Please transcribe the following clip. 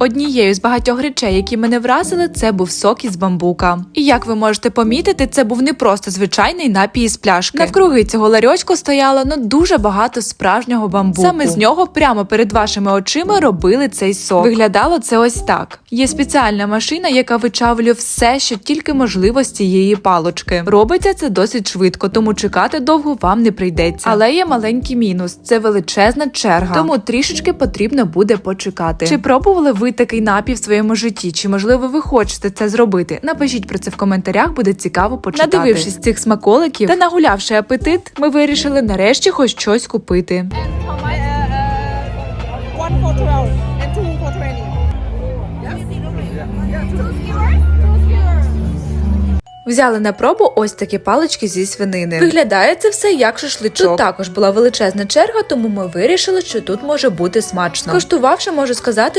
Однією з багатьох речей, які мене вразили, це був сок із бамбука. І як ви можете помітити, це був не просто звичайний напій із пляшки. Навкруги цього ларьочку стояло ну дуже багато справжнього бамбуку. Саме з нього прямо перед вашими очима робили цей сок. Виглядало це ось так. Є спеціальна машина, яка вичавлює все, що тільки можливо з цієї палочки. Робиться це досить швидко, тому чекати довго вам не прийдеться. Але є маленький мінус: це величезна черга. Тому трішечки потрібно буде почекати. Чи пробували ви такий напій в своєму житті? Чи можливо ви хочете це зробити? Напишіть про це в коментарях, буде цікаво почитати. Надивившись цих смаколиків та нагулявши апетит, ми вирішили нарешті хоч щось купити. One for 12 and two for 20. Взяли на пробу ось такі палички зі свинини. Виглядає це все як шашличок. Тут також була величезна черга, тому ми вирішили, що тут може бути смачно. Скуштувавши, можу сказати,